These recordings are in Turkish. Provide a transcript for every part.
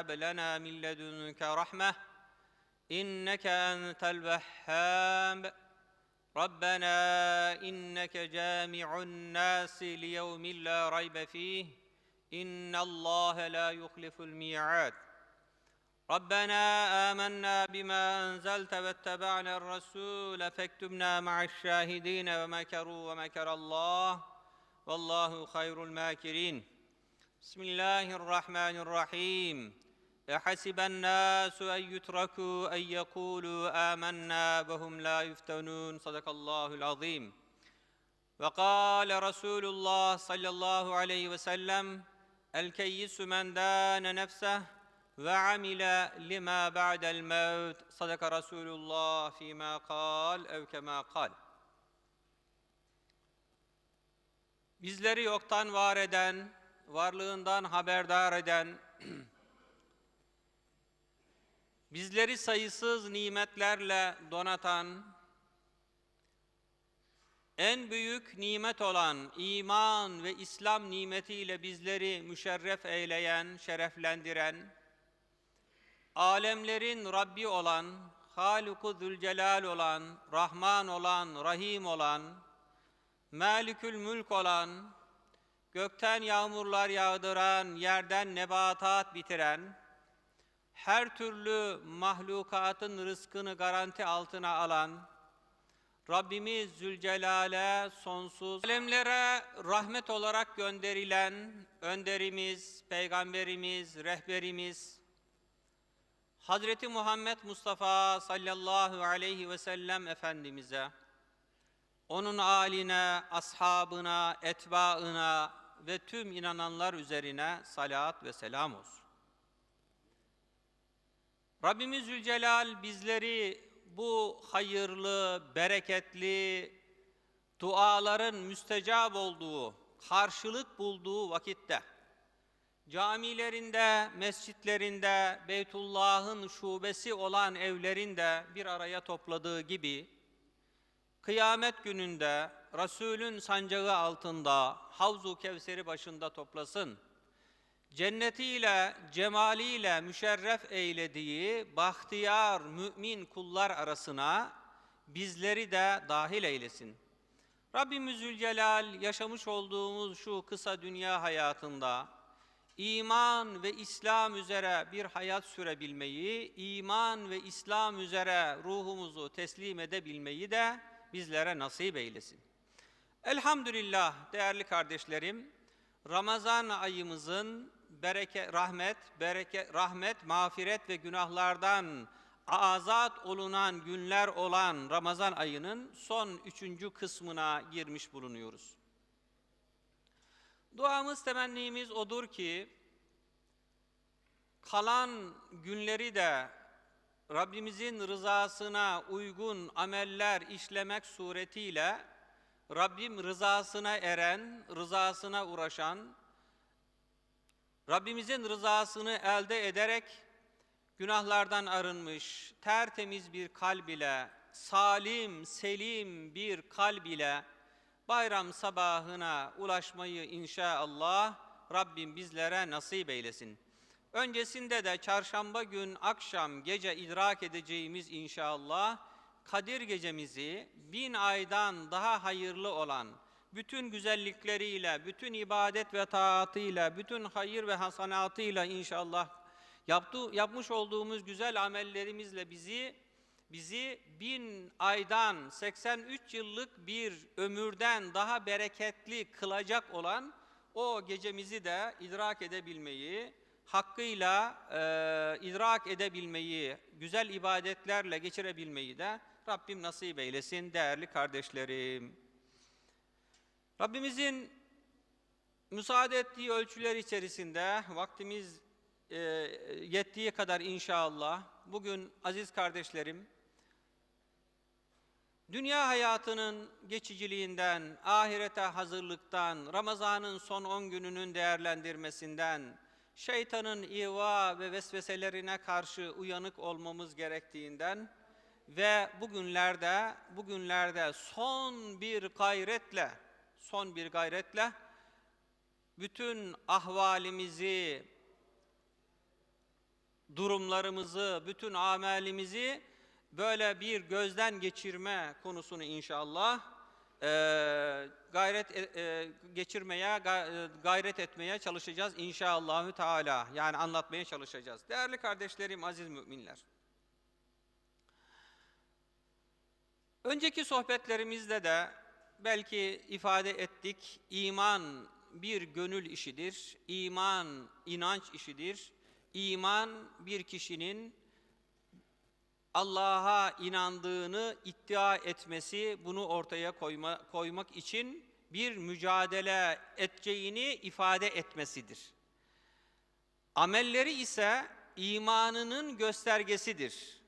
هب لنا من لدنك رحمة إنك أنت الوهاب. ربنا إنك جامع الناس ليوم لا ريب فيه إن الله لا يخلف الميعاد. ربنا آمنا بما أنزلت واتبعنا الرسول فاكتبنا مع الشاهدين ومكروا ومكر الله. والله خير الماكرين. بسم الله الرحمن الرحيم. أحسب الناس أن يتركوا أن يقولوا آمنا وهم لا يفتنون صدق الله العظيم وقال رسول الله صلى الله عليه وسلم الكيس من دان نفسه وعمل لما بعد الموت صدق رسول الله فيما قال أو كما قال Bizleri yoktan var eden, varlığından haberdar eden, bizleri sayısız nimetlerle donatan, en büyük nimet olan iman ve İslam nimetiyle bizleri müşerref eyleyen, şereflendiren, alemlerin Rabbi olan, Halik-u Zülcelal olan, Rahman olan, Rahim olan, Malikül Mülk olan, gökten yağmurlar yağdıran, yerden nebatat bitiren, her türlü mahlukatın rızkını garanti altına alan, Rabbimiz Zülcelal'e sonsuz alemlere rahmet olarak gönderilen önderimiz, peygamberimiz, rehberimiz, Hazreti Muhammed Mustafa sallallahu aleyhi ve sellem Efendimiz'e, onun aline, ashabına, etbaına ve tüm inananlar üzerine salat ve selam olsun. Rabbimiz Zülcelal bizleri bu hayırlı, bereketli duaların müstecab olduğu, karşılık bulduğu vakitte camilerinde, mescitlerinde, Beytullah'ın şubesi olan evlerinde bir araya topladığı gibi kıyamet gününde Resulün sancağı altında Havzu Kevser'i başında toplasın. Cennetiyle, cemaliyle müşerref eylediği bahtiyar mümin kullar arasına bizleri de dahil eylesin. Rabbimiz Zülcelal yaşamış olduğumuz şu kısa dünya hayatında iman ve İslam üzere bir hayat sürebilmeyi, iman ve İslam üzere ruhumuzu teslim edebilmeyi de bizlere nasip eylesin. Elhamdülillah değerli kardeşlerim, Ramazan ayımızın bereke, rahmet, bereke, rahmet, mağfiret ve günahlardan azat olunan günler olan Ramazan ayının son üçüncü kısmına girmiş bulunuyoruz. Duamız, temennimiz odur ki, kalan günleri de Rabbimizin rızasına uygun ameller işlemek suretiyle Rabbim rızasına eren, rızasına uğraşan, Rabbimizin rızasını elde ederek günahlardan arınmış, tertemiz bir kalb ile, salim, selim bir kalb ile bayram sabahına ulaşmayı inşallah Rabbim bizlere nasip eylesin. Öncesinde de çarşamba gün akşam gece idrak edeceğimiz inşallah Kadir gecemizi bin aydan daha hayırlı olan bütün güzellikleriyle, bütün ibadet ve taatıyla, bütün hayır ve hasanatıyla inşallah yaptı, yapmış olduğumuz güzel amellerimizle bizi bizi bin aydan 83 yıllık bir ömürden daha bereketli kılacak olan o gecemizi de idrak edebilmeyi, hakkıyla e, idrak edebilmeyi, güzel ibadetlerle geçirebilmeyi de Rabbim nasip eylesin değerli kardeşlerim. Rabbimizin müsaade ettiği ölçüler içerisinde vaktimiz e, yettiği kadar inşallah. Bugün aziz kardeşlerim dünya hayatının geçiciliğinden, ahirete hazırlıktan, Ramazan'ın son 10 gününün değerlendirmesinden, şeytanın iva ve vesveselerine karşı uyanık olmamız gerektiğinden ve bugünlerde bugünlerde son bir gayretle son bir gayretle bütün ahvalimizi durumlarımızı, bütün amelimizi böyle bir gözden geçirme konusunu inşallah e, gayret e, e, geçirmeye, e, gayret etmeye çalışacağız inşallahü teala. Yani anlatmaya çalışacağız. Değerli kardeşlerim, aziz müminler. Önceki sohbetlerimizde de belki ifade ettik, iman bir gönül işidir, iman inanç işidir. İman bir kişinin Allah'a inandığını iddia etmesi, bunu ortaya koyma, koymak için bir mücadele edeceğini ifade etmesidir. Amelleri ise imanının göstergesidir.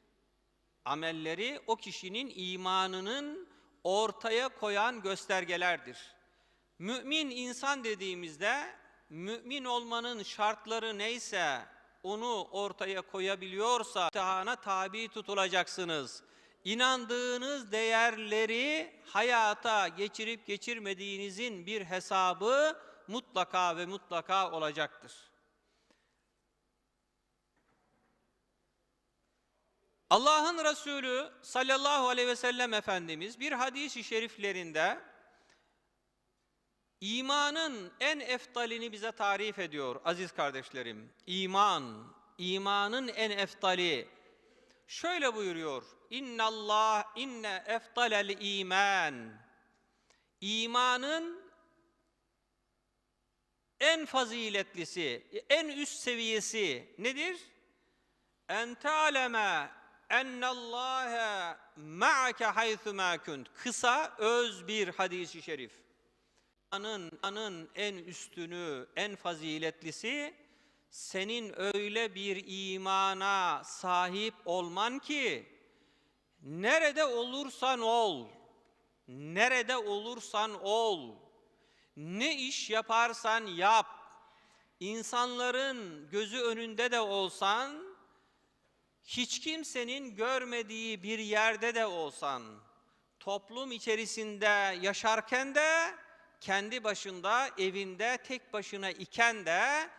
Amelleri o kişinin imanının ortaya koyan göstergelerdir. Mümin insan dediğimizde mümin olmanın şartları neyse onu ortaya koyabiliyorsa imtihana tabi tutulacaksınız. İnandığınız değerleri hayata geçirip geçirmediğinizin bir hesabı mutlaka ve mutlaka olacaktır. Allah'ın Resulü sallallahu aleyhi ve sellem Efendimiz bir hadis-i şeriflerinde imanın en eftalini bize tarif ediyor aziz kardeşlerim. İman, imanın en eftali. Şöyle buyuruyor. İnna Allah inne eftalel iman. İmanın en faziletlisi, en üst seviyesi nedir? En ta'leme ennallâhe ma'ake haythumâ kunt. Kısa, öz bir hadisi şerif. Anın, anın en üstünü, en faziletlisi senin öyle bir imana sahip olman ki nerede olursan ol, nerede olursan ol, ne iş yaparsan yap, insanların gözü önünde de olsan, hiç kimsenin görmediği bir yerde de olsan, toplum içerisinde yaşarken de, kendi başında, evinde tek başına iken de,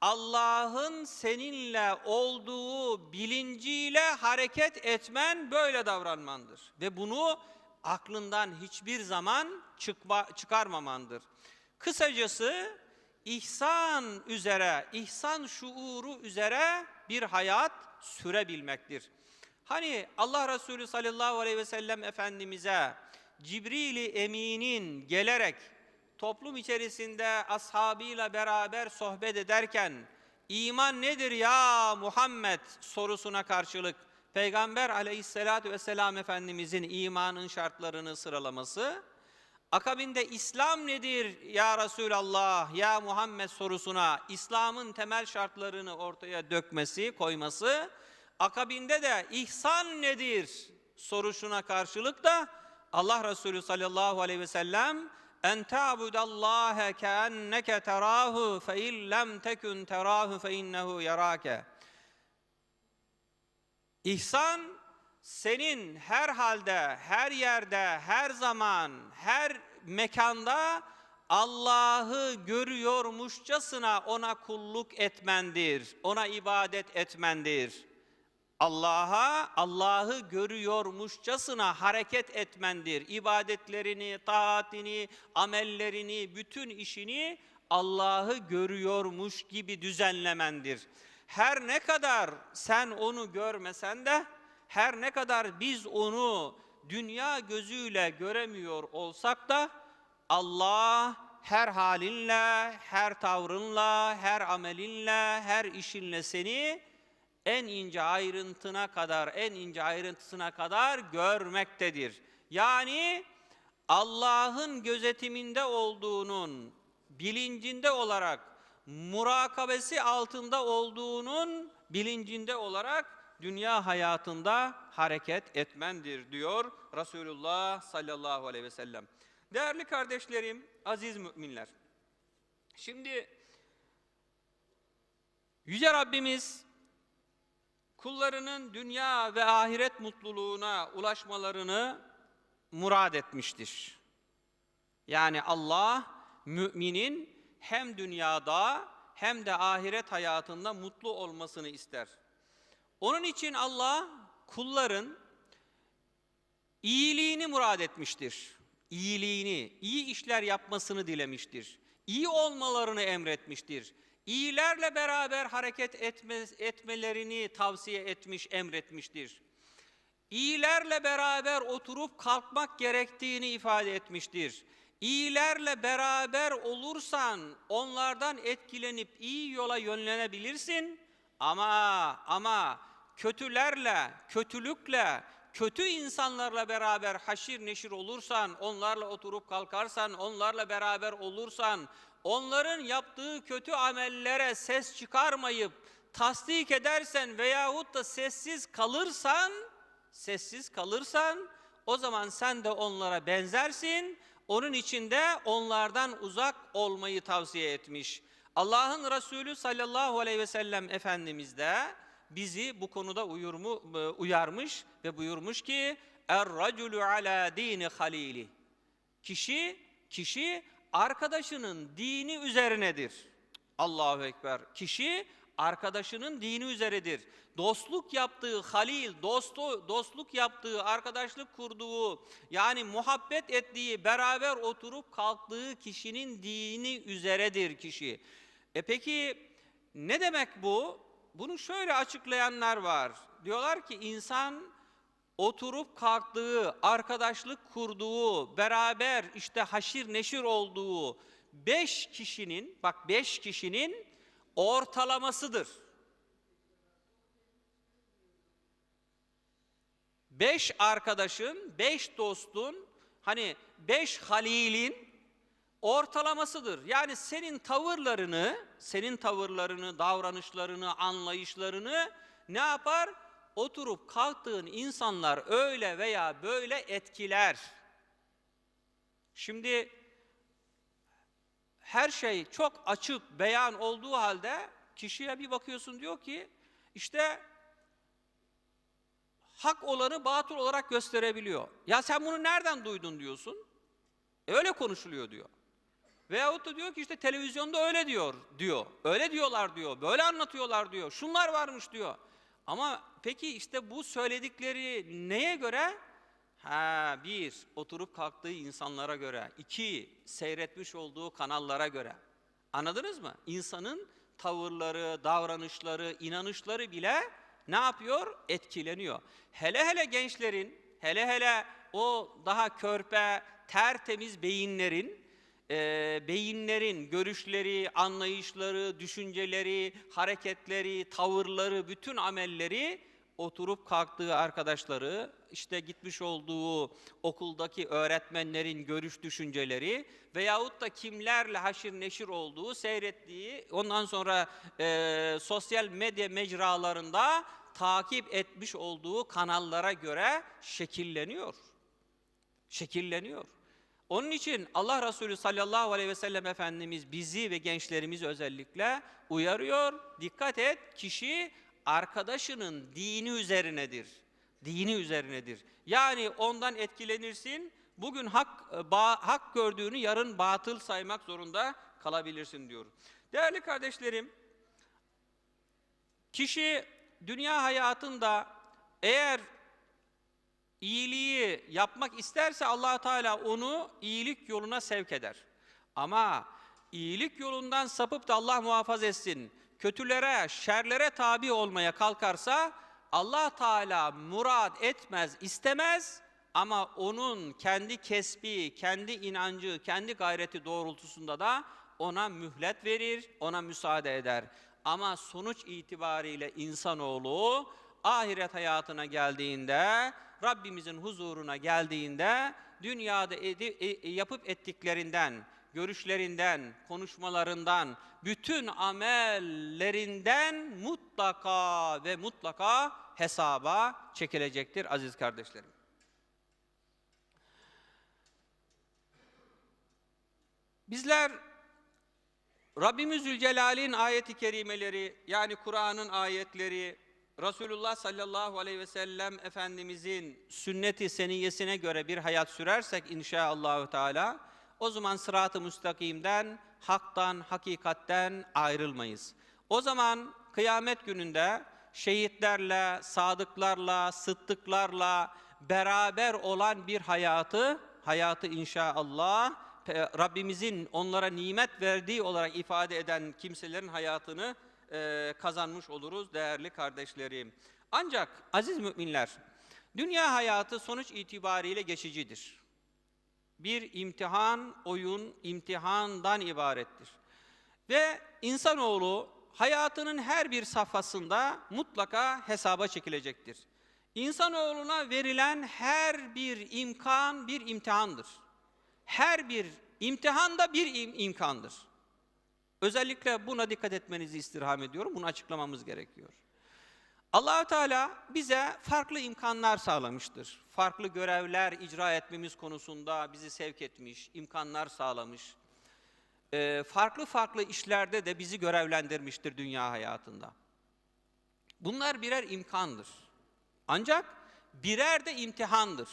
Allah'ın seninle olduğu bilinciyle hareket etmen böyle davranmandır. Ve bunu aklından hiçbir zaman çıkma, çıkarmamandır. Kısacası ihsan üzere, ihsan şuuru üzere bir hayat sürebilmektir. Hani Allah Resulü sallallahu aleyhi ve sellem Efendimiz'e Cibril-i Emin'in gelerek toplum içerisinde ashabıyla beraber sohbet ederken iman nedir ya Muhammed sorusuna karşılık Peygamber aleyhissalatü vesselam Efendimizin imanın şartlarını sıralaması Akabinde İslam nedir ya Resulallah, ya Muhammed sorusuna İslam'ın temel şartlarını ortaya dökmesi, koyması, akabinde de ihsan nedir sorusuna karşılık da Allah Resulü sallallahu aleyhi ve sellem en ta'budallaha keenneke terahu fe in lem tekun terahu fe innehu yarake. İhsan senin her halde, her yerde, her zaman, her mekanda Allah'ı görüyormuşçasına ona kulluk etmendir, ona ibadet etmendir. Allah'a, Allah'ı görüyormuşçasına hareket etmendir. İbadetlerini, taatini, amellerini, bütün işini Allah'ı görüyormuş gibi düzenlemendir. Her ne kadar sen onu görmesen de, her ne kadar biz onu dünya gözüyle göremiyor olsak da Allah her halinle, her tavrınla, her amelinle, her işinle seni en ince ayrıntına kadar, en ince ayrıntısına kadar görmektedir. Yani Allah'ın gözetiminde olduğunun bilincinde olarak, murakabesi altında olduğunun bilincinde olarak dünya hayatında hareket etmendir diyor Resulullah sallallahu aleyhi ve sellem. Değerli kardeşlerim, aziz müminler. Şimdi Yüce Rabbimiz kullarının dünya ve ahiret mutluluğuna ulaşmalarını murad etmiştir. Yani Allah müminin hem dünyada hem de ahiret hayatında mutlu olmasını ister. Onun için Allah kulların iyiliğini murad etmiştir. İyiliğini, iyi işler yapmasını dilemiştir. İyi olmalarını emretmiştir. İyilerle beraber hareket etme, etmelerini tavsiye etmiş, emretmiştir. İyilerle beraber oturup kalkmak gerektiğini ifade etmiştir. İyilerle beraber olursan onlardan etkilenip iyi yola yönlenebilirsin. Ama ama kötülerle, kötülükle, kötü insanlarla beraber haşir neşir olursan, onlarla oturup kalkarsan, onlarla beraber olursan, onların yaptığı kötü amellere ses çıkarmayıp tasdik edersen veyahut da sessiz kalırsan, sessiz kalırsan o zaman sen de onlara benzersin. Onun için de onlardan uzak olmayı tavsiye etmiş. Allah'ın Resulü sallallahu aleyhi ve sellem Efendimiz de bizi bu konuda uyurmu, e, uyarmış ve buyurmuş ki Er-raculu ala dini halili. Kişi, kişi arkadaşının dini üzerinedir. Allahu Ekber. Kişi arkadaşının dini üzeredir. Dostluk yaptığı halil, dostu, dostluk yaptığı, arkadaşlık kurduğu, yani muhabbet ettiği, beraber oturup kalktığı kişinin dini üzeredir kişi. E peki ne demek bu? Bunu şöyle açıklayanlar var. Diyorlar ki insan oturup kalktığı, arkadaşlık kurduğu, beraber işte haşir neşir olduğu beş kişinin, bak beş kişinin ortalamasıdır. Beş arkadaşın, beş dostun, hani beş halilin ortalamasıdır. Yani senin tavırlarını, senin tavırlarını, davranışlarını, anlayışlarını ne yapar? Oturup kalktığın insanlar öyle veya böyle etkiler. Şimdi her şey çok açık, beyan olduğu halde kişiye bir bakıyorsun diyor ki işte hak olanı batıl olarak gösterebiliyor. Ya sen bunu nereden duydun diyorsun. E öyle konuşuluyor diyor. Veyahut da diyor ki işte televizyonda öyle diyor diyor. Öyle diyorlar diyor. Böyle anlatıyorlar diyor. Şunlar varmış diyor. Ama peki işte bu söyledikleri neye göre? Ha bir, oturup kalktığı insanlara göre. iki seyretmiş olduğu kanallara göre. Anladınız mı? İnsanın tavırları, davranışları, inanışları bile ne yapıyor? Etkileniyor. Hele hele gençlerin, hele hele o daha körpe, tertemiz beyinlerin, e, beyinlerin görüşleri, anlayışları, düşünceleri, hareketleri, tavırları, bütün amelleri oturup kalktığı arkadaşları, işte gitmiş olduğu okuldaki öğretmenlerin görüş düşünceleri veyahut da kimlerle haşir neşir olduğu, seyrettiği, ondan sonra e, sosyal medya mecralarında takip etmiş olduğu kanallara göre şekilleniyor. Şekilleniyor. Onun için Allah Resulü sallallahu aleyhi ve sellem Efendimiz bizi ve gençlerimizi özellikle uyarıyor. Dikkat et kişi arkadaşının dini üzerinedir. Dini üzerinedir. Yani ondan etkilenirsin. Bugün hak ba, hak gördüğünü yarın batıl saymak zorunda kalabilirsin diyor. Değerli kardeşlerim, kişi dünya hayatında eğer iyiliği yapmak isterse allah Teala onu iyilik yoluna sevk eder. Ama iyilik yolundan sapıp da Allah muhafaza etsin, kötülere, şerlere tabi olmaya kalkarsa Allah Teala murad etmez, istemez ama onun kendi kesbi, kendi inancı, kendi gayreti doğrultusunda da ona mühlet verir, ona müsaade eder. Ama sonuç itibariyle insanoğlu ahiret hayatına geldiğinde, Rabbimizin huzuruna geldiğinde dünyada edi, e, yapıp ettiklerinden, görüşlerinden, konuşmalarından, bütün amellerinden mutlaka ve mutlaka hesaba çekilecektir aziz kardeşlerim. Bizler Rabbimiz Zülcelal'in ayeti kerimeleri yani Kur'an'ın ayetleri, Resulullah sallallahu aleyhi ve sellem Efendimizin sünneti seniyesine göre bir hayat sürersek inşallahü teala o zaman sırat-ı müstakimden, haktan, hakikatten ayrılmayız. O zaman kıyamet gününde şehitlerle, sadıklarla, sıddıklarla beraber olan bir hayatı, hayatı inşallah Rabbimizin onlara nimet verdiği olarak ifade eden kimselerin hayatını e, kazanmış oluruz değerli kardeşlerim. Ancak aziz müminler, dünya hayatı sonuç itibariyle geçicidir. Bir imtihan, oyun, imtihandan ibarettir. Ve insanoğlu hayatının her bir safhasında mutlaka hesaba çekilecektir. İnsanoğluna verilen her bir imkan bir imtihandır. Her bir imtihan da bir im- imkandır. Özellikle buna dikkat etmenizi istirham ediyorum. Bunu açıklamamız gerekiyor. Allahu Teala bize farklı imkanlar sağlamıştır. Farklı görevler icra etmemiz konusunda bizi sevk etmiş, imkanlar sağlamış. Ee, farklı farklı işlerde de bizi görevlendirmiştir dünya hayatında. Bunlar birer imkandır. Ancak birer de imtihandır.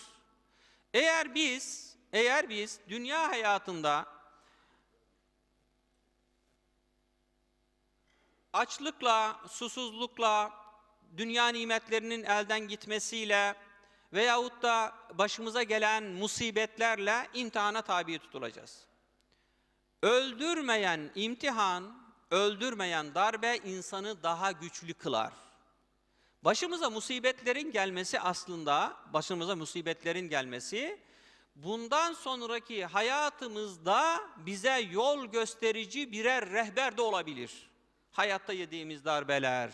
Eğer biz, eğer biz dünya hayatında açlıkla, susuzlukla, dünya nimetlerinin elden gitmesiyle veyahut da başımıza gelen musibetlerle imtihana tabi tutulacağız. Öldürmeyen imtihan, öldürmeyen darbe insanı daha güçlü kılar. Başımıza musibetlerin gelmesi aslında, başımıza musibetlerin gelmesi, bundan sonraki hayatımızda bize yol gösterici birer rehber de olabilir. Hayatta yediğimiz darbeler,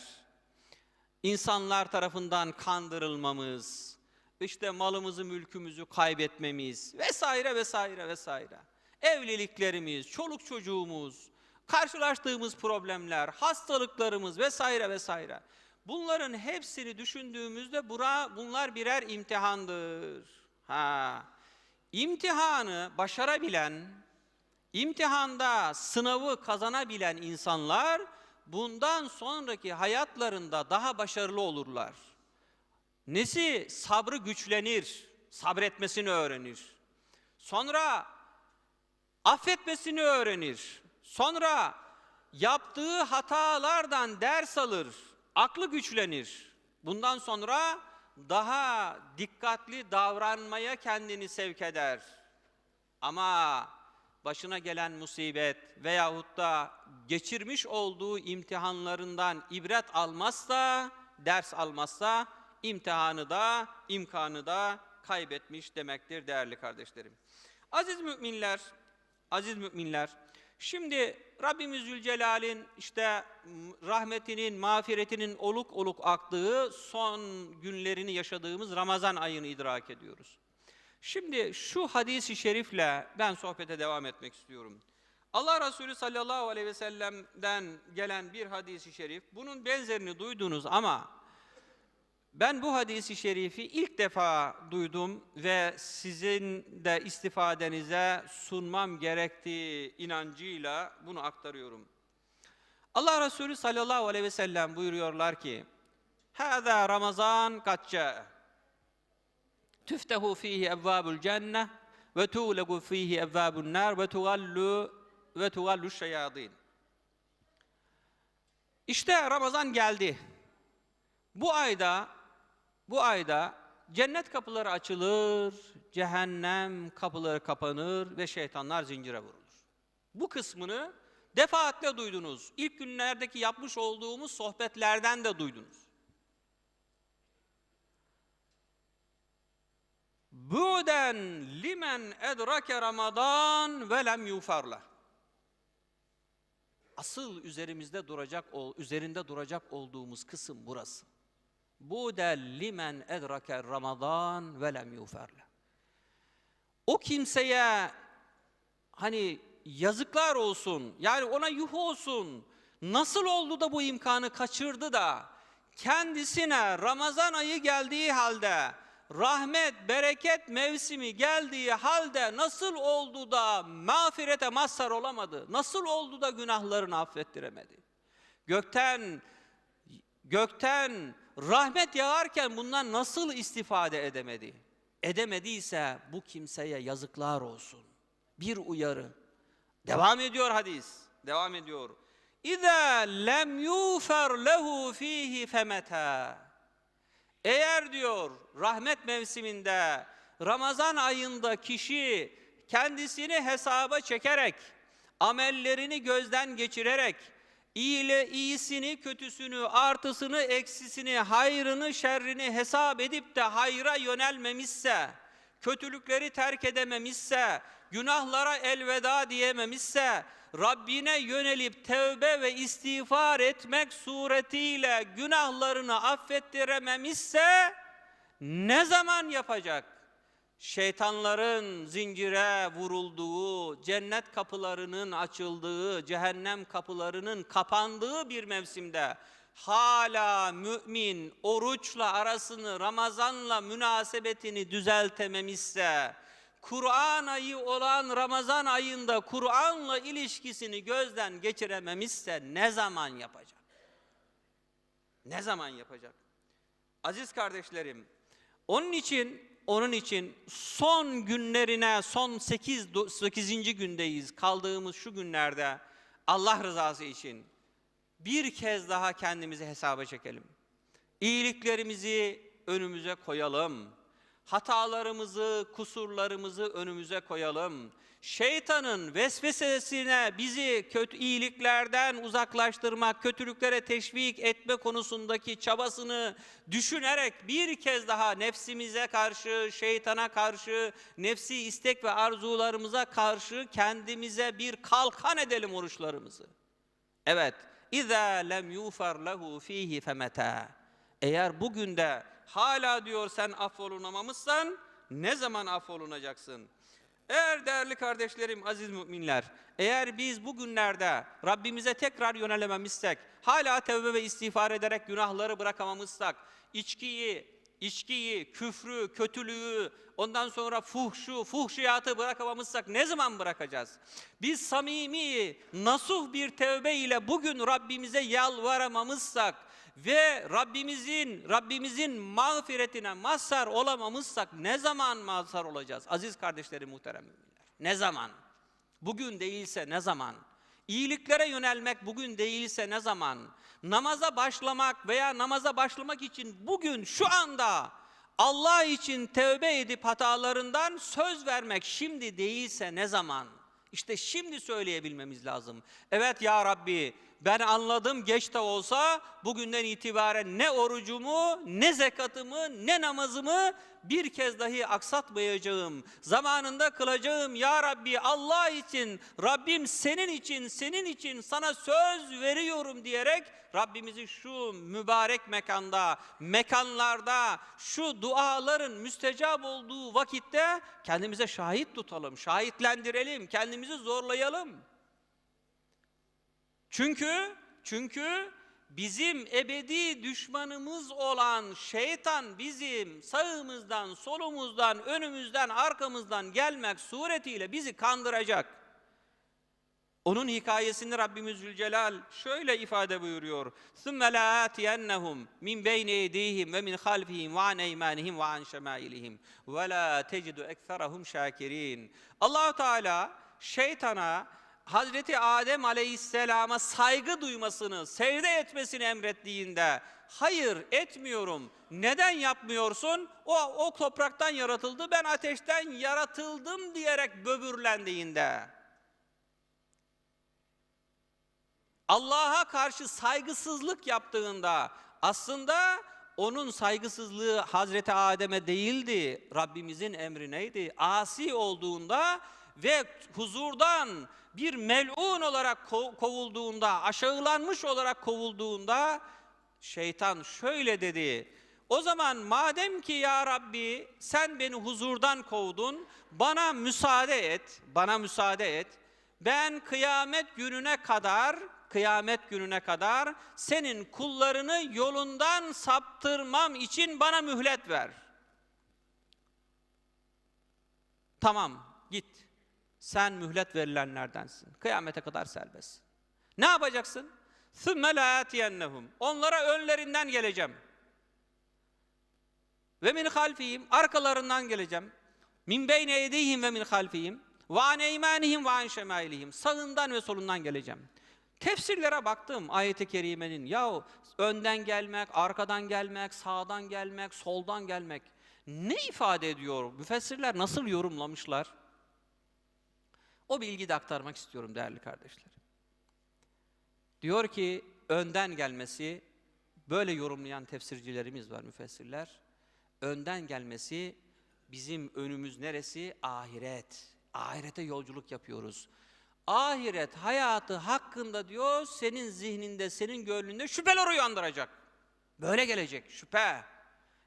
insanlar tarafından kandırılmamız, işte malımızı, mülkümüzü kaybetmemiz vesaire vesaire vesaire. Evliliklerimiz, çoluk çocuğumuz, karşılaştığımız problemler, hastalıklarımız vesaire vesaire. Bunların hepsini düşündüğümüzde bura, bunlar birer imtihandır. Ha. İmtihanı başarabilen, imtihanda sınavı kazanabilen insanlar bundan sonraki hayatlarında daha başarılı olurlar. Nesi sabrı güçlenir, sabretmesini öğrenir. Sonra affetmesini öğrenir. Sonra yaptığı hatalardan ders alır, aklı güçlenir. Bundan sonra daha dikkatli davranmaya kendini sevk eder. Ama başına gelen musibet veyahut da geçirmiş olduğu imtihanlarından ibret almazsa, ders almazsa imtihanı da, imkanı da kaybetmiş demektir değerli kardeşlerim. Aziz müminler, aziz müminler, şimdi Rabbimiz Zülcelal'in işte rahmetinin, mağfiretinin oluk oluk aktığı son günlerini yaşadığımız Ramazan ayını idrak ediyoruz. Şimdi şu hadisi şerifle ben sohbete devam etmek istiyorum. Allah Resulü sallallahu aleyhi ve sellem'den gelen bir hadisi şerif, bunun benzerini duydunuz ama ben bu hadisi şerifi ilk defa duydum ve sizin de istifadenize sunmam gerektiği inancıyla bunu aktarıyorum. Allah Resulü sallallahu aleyhi ve sellem buyuruyorlar ki, Hâzâ Ramazan kaçça. Tüftehu fihi evvâbul cenne ve tuğlegu fihi evvâbun nâr ve tugallu ve tugallu şeyâdîn. İşte Ramazan geldi. Bu ayda bu ayda cennet kapıları açılır, cehennem kapıları kapanır ve şeytanlar zincire vurulur. Bu kısmını defaatle duydunuz. İlk günlerdeki yapmış olduğumuz sohbetlerden de duydunuz. Buden limen edrake Ramazan ve lem yufarla. Asıl üzerimizde duracak üzerinde duracak olduğumuz kısım burası. Buden limen edrake Ramazan ve lem yufarla. O kimseye hani yazıklar olsun. Yani ona yuh olsun. Nasıl oldu da bu imkanı kaçırdı da kendisine Ramazan ayı geldiği halde rahmet, bereket mevsimi geldiği halde nasıl oldu da mağfirete mazhar olamadı? Nasıl oldu da günahlarını affettiremedi? Gökten gökten rahmet yağarken bundan nasıl istifade edemedi? Edemediyse bu kimseye yazıklar olsun. Bir uyarı. Devam ediyor hadis. Devam ediyor. İza lem yufer lehu fihi femeta. Eğer diyor rahmet mevsiminde Ramazan ayında kişi kendisini hesaba çekerek amellerini gözden geçirerek iyile iyisini, kötüsünü, artısını, eksisini, hayrını, şerrini hesap edip de hayra yönelmemişse, kötülükleri terk edememişse, günahlara elveda diyememişse, Rabbine yönelip tevbe ve istiğfar etmek suretiyle günahlarını affettirememişse ne zaman yapacak? Şeytanların zincire vurulduğu, cennet kapılarının açıldığı, cehennem kapılarının kapandığı bir mevsimde hala mümin oruçla arasını, Ramazanla münasebetini düzeltememişse, Kur'an ayı olan Ramazan ayında Kur'an'la ilişkisini gözden geçirememişse ne zaman yapacak? Ne zaman yapacak? Aziz kardeşlerim, onun için onun için son günlerine son 8 8. gündeyiz. Kaldığımız şu günlerde Allah rızası için bir kez daha kendimizi hesaba çekelim. İyiliklerimizi önümüze koyalım. Hatalarımızı, kusurlarımızı önümüze koyalım. Şeytanın vesvesesine bizi kötü iyiliklerden uzaklaştırmak, kötülüklere teşvik etme konusundaki çabasını düşünerek bir kez daha nefsimize karşı, şeytana karşı, nefsi istek ve arzularımıza karşı kendimize bir kalkan edelim oruçlarımızı. Evet, İza lem yufer lehu fihi femeta. Eğer bugün de hala diyor sen affolunamamışsan ne zaman affolunacaksın? Eğer değerli kardeşlerim, aziz müminler, eğer biz bugünlerde Rabbimize tekrar yönelememişsek, hala tevbe ve istiğfar ederek günahları bırakamamışsak, içkiyi, içkiyi, küfrü, kötülüğü, ondan sonra fuhşu, fuhşiyatı bırakamamışsak ne zaman bırakacağız? Biz samimi, nasuh bir tevbe ile bugün Rabbimize yalvaramamışsak ve Rabbimizin Rabbimizin mağfiretine mazhar olamamışsak ne zaman mazhar olacağız? Aziz kardeşlerim, muhterem müminler. Ne zaman? Bugün değilse ne zaman? İyiliklere yönelmek bugün değilse ne zaman? Namaza başlamak veya namaza başlamak için bugün şu anda Allah için tevbe edip hatalarından söz vermek şimdi değilse ne zaman? İşte şimdi söyleyebilmemiz lazım. Evet ya Rabbi ben anladım geç de olsa bugünden itibaren ne orucumu, ne zekatımı, ne namazımı bir kez dahi aksatmayacağım. Zamanında kılacağım ya Rabbi Allah için, Rabbim senin için, senin için sana söz veriyorum diyerek Rabbimizi şu mübarek mekanda, mekanlarda, şu duaların müstecap olduğu vakitte kendimize şahit tutalım, şahitlendirelim, kendimizi zorlayalım. Çünkü çünkü bizim ebedi düşmanımız olan şeytan bizim sağımızdan, solumuzdan, önümüzden, arkamızdan gelmek suretiyle bizi kandıracak. Onun hikayesini Rabbimiz Zülcelal şöyle ifade buyuruyor. ثُمَّ لَا آتِيَنَّهُمْ مِنْ بَيْنِ اَيْدِيهِمْ وَمِنْ خَلْفِهِمْ وَعَنْ اَيْمَانِهِمْ وَعَنْ شَمَائِلِهِمْ وَلَا تَجِدُ اَكْثَرَهُمْ شَاكِرِينَ allah Teala şeytana Hazreti Adem Aleyhisselam'a saygı duymasını, sevde etmesini emrettiğinde hayır etmiyorum. Neden yapmıyorsun? O, o topraktan yaratıldı, ben ateşten yaratıldım diyerek böbürlendiğinde. Allah'a karşı saygısızlık yaptığında aslında onun saygısızlığı Hazreti Adem'e değildi, Rabbimizin emrineydi. Asi olduğunda ve huzurdan bir melun olarak kovulduğunda, aşağılanmış olarak kovulduğunda şeytan şöyle dedi. O zaman madem ki ya Rabbi sen beni huzurdan kovdun, bana müsaade et, bana müsaade et. Ben kıyamet gününe kadar, kıyamet gününe kadar senin kullarını yolundan saptırmam için bana mühlet ver. Tamam, git. Sen mühlet verilenlerdensin. Kıyamete kadar serbest. Ne yapacaksın? ثُمَّ لَا يَتِيَنَّهُمْ Onlara önlerinden geleceğim. Ve min halfihim arkalarından geleceğim. Min beyne edeyhim ve min halfihim ve an eymanihim ve an şemailihim. Sağından ve solundan geleceğim. Tefsirlere baktım ayet-i kerimenin. Ya önden gelmek, arkadan gelmek, sağdan gelmek, soldan gelmek ne ifade ediyor? Müfessirler nasıl yorumlamışlar? O bilgiyi de aktarmak istiyorum değerli kardeşler. Diyor ki önden gelmesi, böyle yorumlayan tefsircilerimiz var müfessirler. Önden gelmesi bizim önümüz neresi? Ahiret. Ahirete yolculuk yapıyoruz. Ahiret hayatı hakkında diyor senin zihninde, senin gönlünde şüpheler uyandıracak. Böyle gelecek şüphe.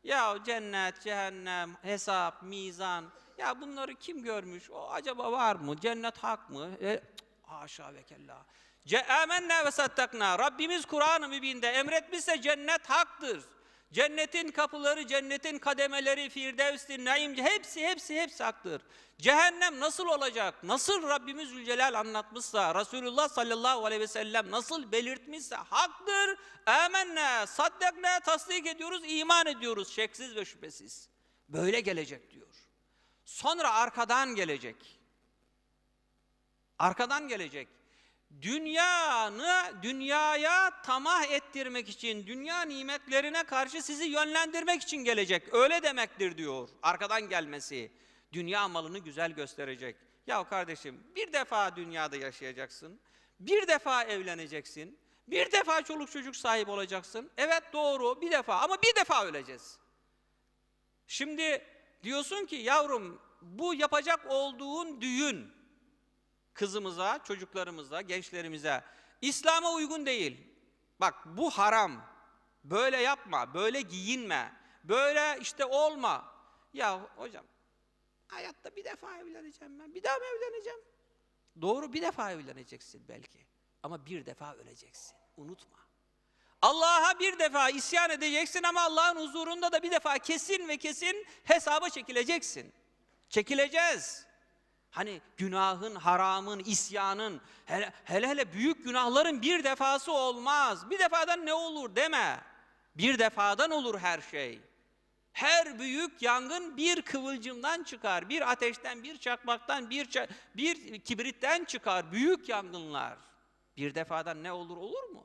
Ya cennet, cehennem, hesap, mizan. Ya bunları kim görmüş? O acaba var mı? Cennet hak mı? E, haşa ve kella. Ce'amenne ve sattakna. Rabbimiz Kur'an-ı Mübin'de emretmişse cennet haktır. Cennetin kapıları, cennetin kademeleri, firdevs'tir, naim, hepsi hepsi hepsi haktır. Cehennem nasıl olacak? Nasıl Rabbimiz Zülcelal anlatmışsa, Resulullah sallallahu aleyhi ve sellem nasıl belirtmişse haktır. Amenne, saddakne, tasdik ediyoruz, iman ediyoruz şeksiz ve şüphesiz. Böyle gelecek diyor. Sonra arkadan gelecek. Arkadan gelecek. Dünyanı dünyaya tamah ettirmek için, dünya nimetlerine karşı sizi yönlendirmek için gelecek. Öyle demektir diyor. Arkadan gelmesi. Dünya malını güzel gösterecek. Ya kardeşim bir defa dünyada yaşayacaksın. Bir defa evleneceksin. Bir defa çoluk çocuk sahibi olacaksın. Evet doğru bir defa ama bir defa öleceğiz. Şimdi diyorsun ki yavrum bu yapacak olduğun düğün kızımıza, çocuklarımıza, gençlerimize İslam'a uygun değil. Bak bu haram. Böyle yapma, böyle giyinme, böyle işte olma. Ya hocam hayatta bir defa evleneceğim ben. Bir daha mı evleneceğim? Doğru bir defa evleneceksin belki. Ama bir defa öleceksin. Unutma. Allah'a bir defa isyan edeceksin ama Allah'ın huzurunda da bir defa kesin ve kesin hesaba çekileceksin. Çekileceğiz. Hani günahın, haramın, isyanın, hele, hele hele büyük günahların bir defası olmaz. Bir defadan ne olur deme. Bir defadan olur her şey. Her büyük yangın bir kıvılcımdan çıkar. Bir ateşten, bir çakmaktan, bir, ça- bir kibritten çıkar. Büyük yangınlar. Bir defadan ne olur olur mu?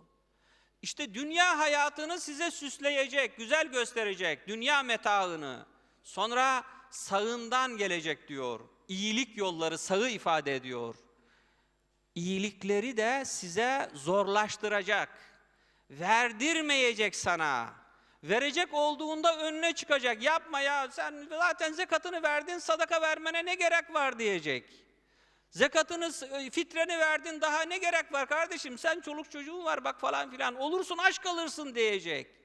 İşte dünya hayatını size süsleyecek, güzel gösterecek, dünya metaını. Sonra sağından gelecek diyor. İyilik yolları sağı ifade ediyor. İyilikleri de size zorlaştıracak. Verdirmeyecek sana. Verecek olduğunda önüne çıkacak. Yapma ya sen zaten zekatını verdin sadaka vermene ne gerek var diyecek. Zekatını, fitreni verdin daha ne gerek var kardeşim? Sen çoluk çocuğun var bak falan filan. Olursun aşk alırsın diyecek.